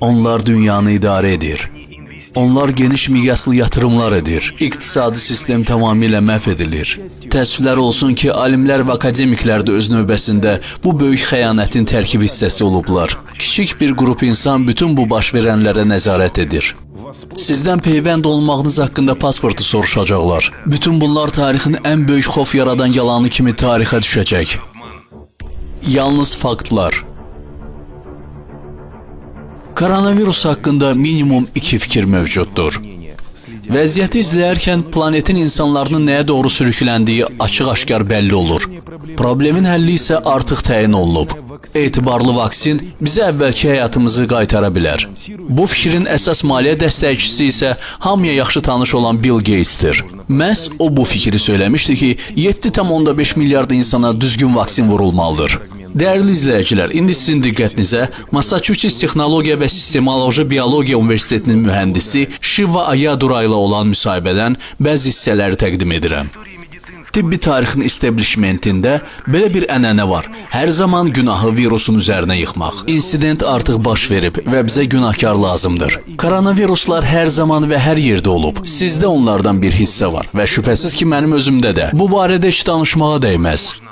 Onlar dünyanı idarə edir. Onlar geniş miqyaslı yatırımlar edir. İqtisadi sistem tamamilə məhv edilir. Təəssüflər olsun ki, alimlər və akademiklər də öz növbəsində bu böyük xəyanətin tərkib hissəsi olublar. Kiçik bir qrup insan bütün bu baş verənlərə nəzarət edir. Sizdən peyvənd olmağınız haqqında pasportu soruşacaqlar. Bütün bunlar tarixin ən böyük xof yaradan yalanı kimi tarixə düşəcək. Yalnız faktlar. Koronavirus haqqında minimum iki fikir mövcuddur. Vəziyyəti izləyərkən planetin insanlarının nəyə doğru sürükləndiyi açıq-aşkar bəlli olur. Problemin həlli isə artıq təyin olunub. Etibarlı vaksin bizə əvvəlki həyatımızı qaytara bilər. Bu fikrin əsas maliyyə dəstəkçisi isə hamıya yaxşı tanış olan Bill Gates'tir. Məhz o bu fikri söyləmişdi ki, 7,5 milyard insana düzgün vaksin vurulmalıdır. Dəyərli izləyicilər, indi sizin diqqətinizə Massachusetts Texnologiya və Sistemoloji Biologiya Universitetinin mühəndisi Shiva Ayadura ilə olan müsahibədən bəzi hissələri təqdim edirəm. Tibbi tarixin establishmentində belə bir ənənə var. Hər zaman günahı virusun üzərinə yıxmaq. İnsident artıq baş verib və bizə günahkar lazımdır. Koronaviruslar hər zaman və hər yerdə olub. Sizdə onlardan bir hissə var və şübhəsiz ki, mənim özümdə də. Bu barədə heç danışmağa dəyməz.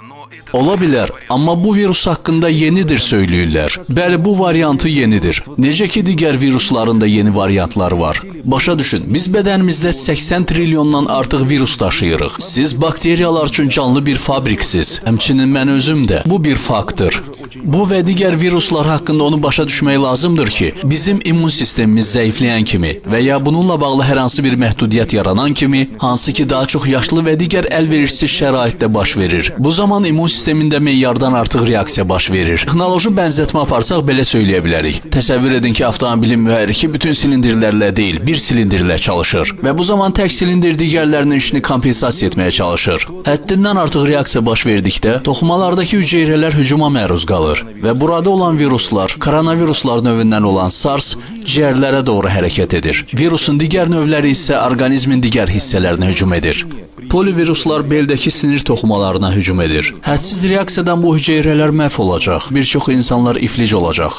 Ola bilər, amma bu virus haqqında yenidir söyləyirlər. Bəli, bu variantı yenidir. Necə ki digər virusların da yeni variantları var. Başa düşün, biz bədənimizdə 80 trilyondan artıq virus daşıyırıq. Siz bakteriyalar üçün canlı bir fabriksiz. Həmçinin mən özüm də. Bu bir faktdır. Bu və digər viruslar haqqında onu başa düşmək lazımdır ki, bizim immun sistemimiz zəifləyən kimi və ya bununla bağlı hər hansı bir məhdudiyyət yaranan kimi, hansı ki daha çox yaşlı və digər əlverişsiz şəraitdə baş verir. Bu zaman immun sistemində meyardan artıq reaksiya baş verir. Texnoloji bənzətmə aparsaq belə söyləyə bilərik. Təsəvvür edin ki, avtomobilin mühərriki bütün silindirlərlə deyil, bir silindirlə çalışır və bu zaman tək silindir digərlərinin işini kompensasiya etməyə çalışır. Həddindən artıq reaksiya baş verdikdə toxumalardakı hüceyrələr hücuma məruz qalır və burada olan viruslar, koronaviruslar növündən olan SARS ciyərlərə doğru hərəkət edir. Virusun digər növləri isə orqanizmin digər hissələrinə hücum edir. Poliviruslar beldəki sinir toxumalarına hücum edir. Hədsiz reaksiyadan bu hüceyrələr məhv olacaq. Bir çox insanlar iflic olacaq.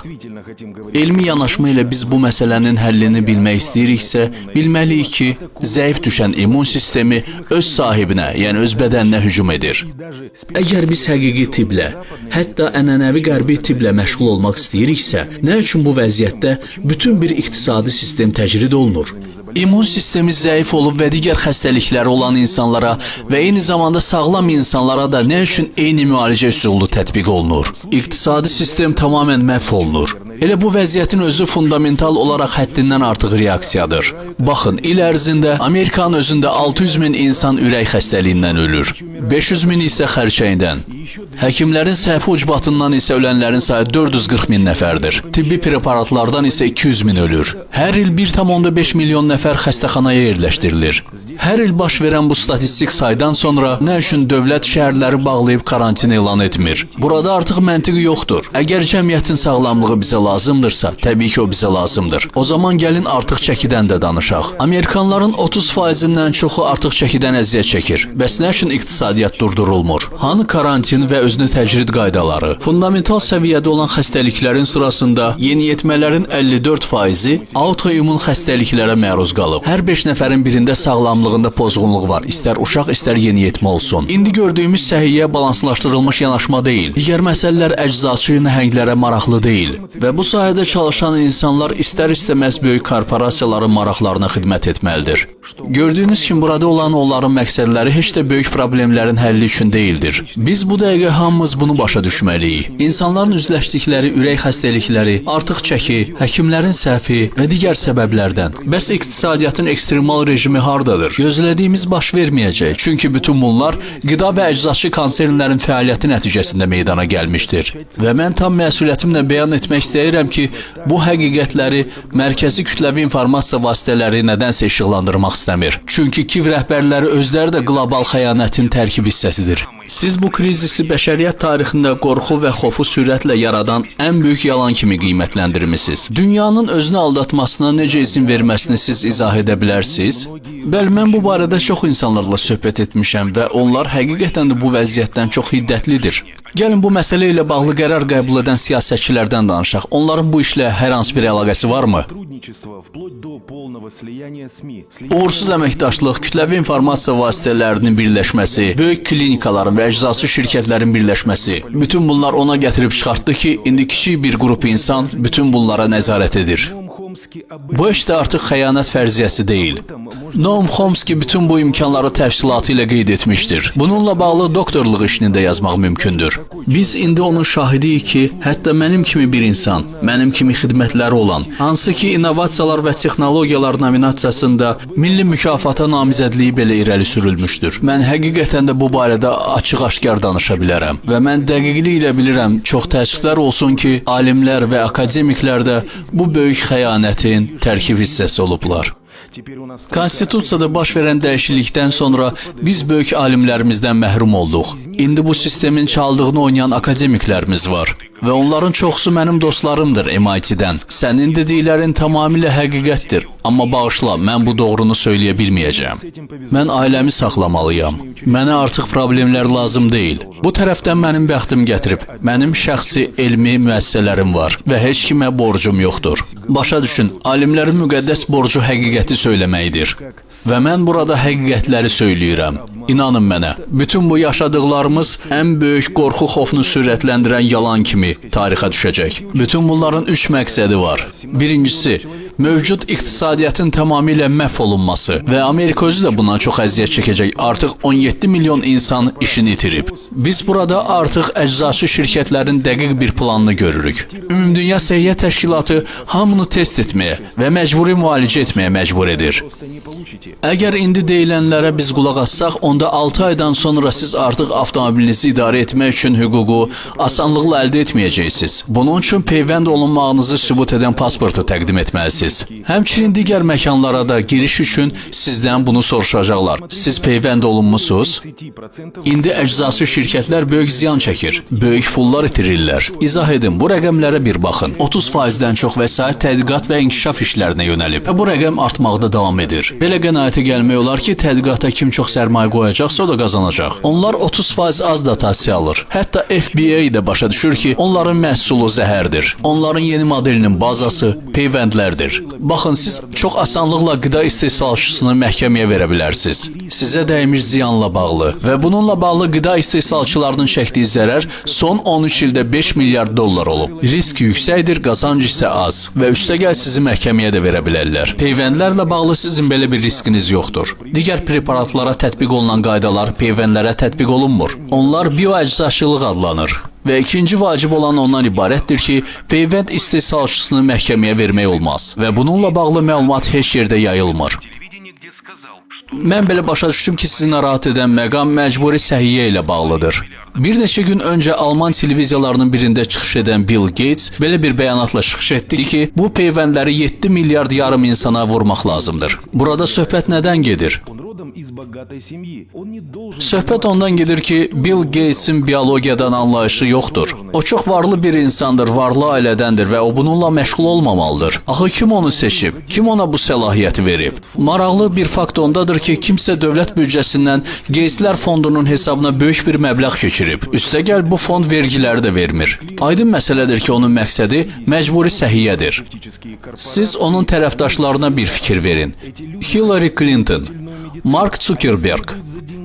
Elmi yanaşma ilə biz bu məsələnin həllini bilmək istəyiriksə, bilməliyik ki, zəif düşən immun sistemi öz sahibinə, yəni öz bədəninə hücum edir. Əgər biz həqiqi tibblə, hətta ənənəvi qərbi tibblə məşğul olmaq istəyiriksə, nə üçün bu vəziyyətdə bütün bir iqtisadi sistem təcrid olunur? İmmun sistemi zəif olub və digər xəstəlikləri olan insanlara və eyni zamanda sağlam insanlara da nə üçün eyni müalicə üsulu tətbiq olunur? İqtisadi sistem tamamilə məhv olunur. Elə bu vəziyyətin özü fundamental olaraq həddindən artıq reaksiyadır. Baxın, il ərzində Amerikanın özündə 600 min insan ürək xəstəliyindən ölür. 500 min isə xərçəngdən. Həkimlərin səhvi ucbatından isə ölənlərin sayı 440 min nəfərdir. Tibbi preparatlardan isə 200 min ölür. Hər il 1,5 milyon nəfər xəstəxanaya yerləşdirilir. Hər il baş verən bu statistik saydan sonra nə üçün dövlət şəhərləri bağlayıb karantin elan etmir? Burada artıq məntiqi yoxdur. Əgər cəmiyyətin sağlamlığı bizə lazımdırsa, təbii ki o bizə lazımdır. O zaman gəlin artıq çəkidən də danışaq. Amerikanların 30%-dən çoxu artıq çəkidən əziyyət çəkir. Bəs nə üçün iqtisadiyyat durdurulmur? Hanı karantin və özünü təcrid qaydaları? Fundamental səviyyədə olan xəstəliklərin sırasında yeniyetmələrin 54%-i autoimmun xəstəliklərə məruz qalıb. Hər 5 nəfərin birində sağlamlığında pozğunluq var. İstər uşaq, istər yeniyetmə olsun. İndi gördüyümüz səhiyyə balanslaşdırılmış yanaşma deyil. Digər məsələlər əczaçı nəhənglərə maraqlı deyil və bu sahədə çalışan insanlar istər-istəməz böyük korporasiyaların maraqlarına xidmət etməlidir. Gördüyünüz kimi burada olan onların məqsədləri heç də böyük problemlərin həlli üçün deyildir. Biz bu dəqiqə hamımız bunu başa düşməliyik. İnsanların üzləşdikləri ürək xəstəlikləri, artıq çəki, həkimlərin səhvi və digər səbəblərdən. Bəs iqtisadiyyatın ekstremal rejimi hardadır? Gözlədiyimiz baş verməyəcək. Çünki bütün bunlar qida və əczaçı konsernlərin fəaliyyəti nəticəsində meydana gəlmişdir. Və mən tam məsuliyyətimlə bəyan etmək istəyirəm ki, bu həqiqətləri mərkəzi kütləvi informasiya vasitələri nədənsə işıqlandırmaq istəmir. Çünki KİV rəhbərləri özləri də qlobal xəyanətin tərkib hissəsidir. Siz bu krizisi bəşəriyyət tarixində qorxu və xofu sürətlə yaradan ən böyük yalan kimi qiymətləndirmisiniz. Dünyanın özünü aldatmasına necə izin verməsini siz izah edə bilərsiniz? Bəli, mən bu barədə çox insanlarla söhbət etmişəm və onlar həqiqətən də bu vəziyyətdən çox hiddətlidir. Gəlin bu məsələ ilə bağlı qərar qəbul edən siyasətçilərdən danışaq. Onların bu işlə hər hansı bir əlaqəsi varmı? Uğursuz əməkdaşlıq, kütləvi informasiya vasitələrinin birləşməsi, böyük klinikaların və əczaçı şirkətlərin birləşməsi, bütün bunlar ona gətirib çıxartdı ki, indi kiçik bir qrup insan bütün bunlara nəzarət edir. Bu işte artık xəyanət fərziyəsi deyil. Noam Chomsky bütün bu imkanları təfsilatı ilə qeyd etmişdir. Bununla bağlı doktorluq işini də yazmaq mümkündür. Biz indi onun şahidiyik ki, hətta mənim kimi bir insan, mənim kimi xidmətləri olan, hansı ki innovasiyalar və texnologiyalar nominasiyasında milli mükafata namizədliyi belə irəli sürülmüşdür. Mən həqiqətən də bu barədə açıq-aşkar danışa bilərəm və mən dəqiqliklə bilirəm, çox təəssüflər olsun ki, alimlər və akademiklər də bu böyük xəyanət eyanetin tərkib hissəsi olublar. Konstitusiyada baş verən dəyişiklikdən sonra biz böyük alimlərimizdən məhrum olduq. İndi bu sistemin çaldığını oynayan akademiklərimiz var və onların çoxusu mənim dostlarımdır MIT-dən. Sənin dediklərin tamamilə həqiqətdir, amma bağışla, mən bu doğrunu söyləyə bilməyəcəm. Mən ailəmi saxlamalıyam. Mənə artıq problemlər lazım deyil. Bu tərəfdən mənim bəxtim gətirib. Mənim şəxsi elmi müəssisələrim var və heç kimə borcum yoxdur. Başa düşün, alimlərin müqəddəs borcu həqiqəti söyləməkdir. Və mən burada həqiqətləri söyləyirəm. İnanın mənə, bütün bu yaşadıqlarımız ən böyük qorxu xofunu sürətləndirən yalan kimi tarixə düşəcək. Bütün bunların üç məqsədi var. Birincisi, mövcud iqtisadiyyatın tamamilə məhv olunması və Amerika özü də bundan çox əziyyət çəkəcək. Artıq 17 milyon insan işini itirib. Biz burada artıq əczaçı şirkətlərin dəqiq bir planını görürük. Ümumdünya Səhiyyə Təşkilatı hamını test etməyə və məcburi müalicə etməyə məcbur edir. Əgər indi deyilənlərə biz qulaq assaq, onda 6 aydan sonra siz artıq avtomobilinizi idarə etmək üçün hüququ asanlıqla əldə etməyəcəksiniz. Bunun üçün peyvənd olunmağınızı sübut edən pasportu təqdim etməlisiniz. Həmçinin digər məkanlara da giriş üçün sizdən bunu soruşacaqlar. Siz peyvənd olunmusunuz? İndi əczası şirkətlər böyük ziyan çəkir, böyük pullar itirirlər. İzah edin, bu rəqəmlərə bir baxın. 30%-dən çox vəsait tədqiqat və inkişaf işlərinə yönəlib bu rəqəm artmaqda davam edir. Belə qənaətə gəlmək olar ki, tədqiqata kim çox sərmayə qoyacaqsa o da qazanacaq. Onlar 30% az dotasiya alır. Hətta FBA də başa düşür ki, onların məhsulu zəhərdir. Onların yeni modelinin bazası peyvəndlərdir. Baxın, siz çox asanlıqla qida istehsalçısını məhkəməyə verə bilərsiniz. Sizə dəymiş ziyanla bağlı və bununla bağlı qida istehsalçılarının çəkdiyi zərər son 13 ildə 5 milyard dollar olub. Risk yüksəkdir, qazanc isə az və üstəgəl sizi məhkəməyə də verə bilərlər. Peyvəndlərlə bağlı sizin belə bir riskiniz yoxdur. Digər preparatlara tətbiq olunan qaydalar peyvəndlərə tətbiq olunmur. Onlar bioəczaçılıq adlanır. Və ikinci vacib olan ondan ibarətdir ki, peyvənd istehsalçısını məhkəməyə vermək olmaz və bununla bağlı məlumat heç yerdə yayılmır. Mən belə başa düşdüm ki, sizi narahat edən məqam məcburi səhiyyə ilə bağlıdır. Bir neçə gün öncə Alman televiziyalarının birində çıxış edən Bill Gates belə bir bəyanatla çıxış etdi ki, bu peyvəndləri 7 milyard yarım insana vurmaq lazımdır. Burada söhbət nədən gedir? Söhbət ondan gedir ki, Bill Gatesin biologiyadan anlayışı yoxdur. O çox varlı bir insandır, varlı ailədəndir və o bununla məşğul olmamalıdır. Axı kim onu seçib? Kim ona bu səlahiyyəti verib? Maraqlı bir fakt ondadır ki, kimsə dövlət büdcəsindən Gateslər fondunun hesabına böyük bir məbləğ keçirib. Üstəgəl bu fond vergiləri də vermir. Aydın məsələdir ki, onun məqsədi məcburi səhiyyədir. Siz onun tərəfdaşlarına bir fikir verin. Hillary Clinton Mark Zuckerberg,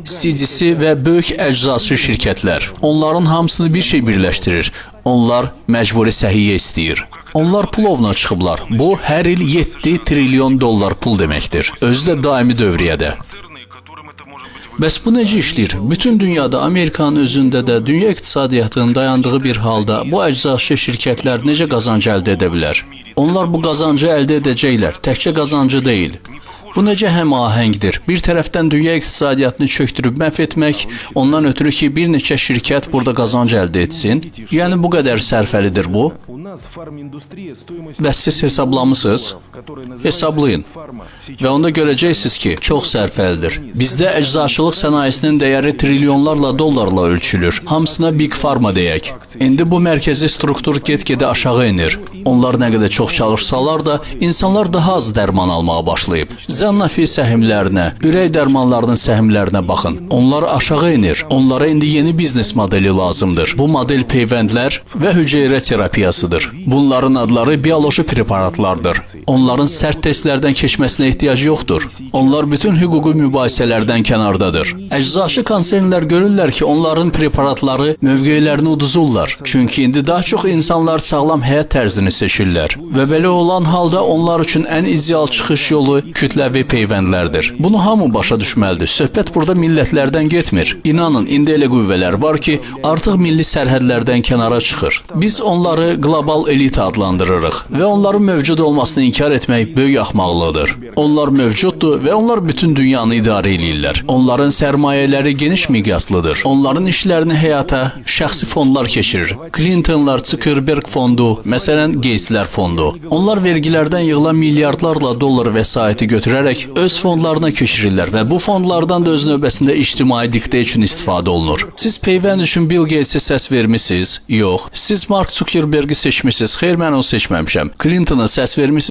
CDC və böyük əczaçı şirkətlər. Onların hamısını bir şey birləşdirir. Onlar məcburi səhiyyə istəyir. Onlar pulovla çıxıblar. Bu hər il 7 trilyon dollar pul deməkdir. Özü də daimi dövriyyədə. Bəs bu necə işləyir? Bütün dünyada, Amerikanın özündə də, dünya iqtisadiyyatının dayandığı bir halda bu əczaçı şirkətlər necə qazanc əldə edə bilər? Onlar bu qazancı əldə edəcəklər, təkcə qazancı deyil. Bu necə həmahəngdir? Bir tərəfdən dünya iqtisadiyyatını çökdürüb məhv etmək, ondan ötürü ki, bir neçə şirkət burada qazanc əldə etsin. Yəni bu qədər sərfəlidir bu ve siz hesablamışsınız. Hesablayın. Ve onda görəcəksiniz ki, çox sərfəlidir. Bizdə əczaçılıq sənayesinin dəyəri trilyonlarla dollarla ölçülür. Hamısına Big Pharma deyək. İndi bu mərkəzi struktur get-gedə aşağı enir. Onlar nə qədər çox çalışsalar da, insanlar daha az dərman almağa başlayıb. Zannafi səhmlərinə, ürək dərmanlarının səhmlərinə baxın. Onlar aşağı enir. Onlara indi yeni biznes modeli lazımdır. Bu model peyvəndlər və hüceyrə terapiyasıdır. Bunların adları bioloji preparatlardır. Onların sərt testlərdən keçməsinə ehtiyac yoxdur. Onlar bütün hüquqi mübahisələrdən kənardadır. Əczaçı konsernlər görürlər ki, onların preparatları mövqelərini uduzurlar. Çünki indi daha çox insanlar sağlam həyat tərzini seçirlər və belə olan halda onlar üçün ən ideal çıxış yolu kütləvi peyvəndlərdir. Bunu hamı başa düşməlidir. Söhbət burada millətlərdən getmir. İnanın, indi elə qüvvələr var ki, artıq milli sərhədlərdən kənara çıxır. Biz onları qlobal elit adlandırırıq və onların mövcud olmasını inkar etmək böyük axmaqlıqdır. Onlar mövcuddur və onlar bütün dünyanı idarə edirlər. Onların sərmayələri geniş miqyaslıdır. Onların işlərini həyata şəxsi fondlar keçirir. Clintonlar, Zuckerberg fondu, məsələn Gateslər fondu. Onlar vergilərdən yığılan milyardlarla dollar vəsaiti götürərək öz fondlarına keçirirlər və bu fondlardan da öz növbəsində ictimai diktə üçün istifadə olunur. Siz peyvənd üçün Bill Gatesə səs vermisiniz? Yox. Siz Mark Zuckerbergi seçmisiniz? Xeyr, mən onu seçməmişəm. Clintona səs vermisiniz?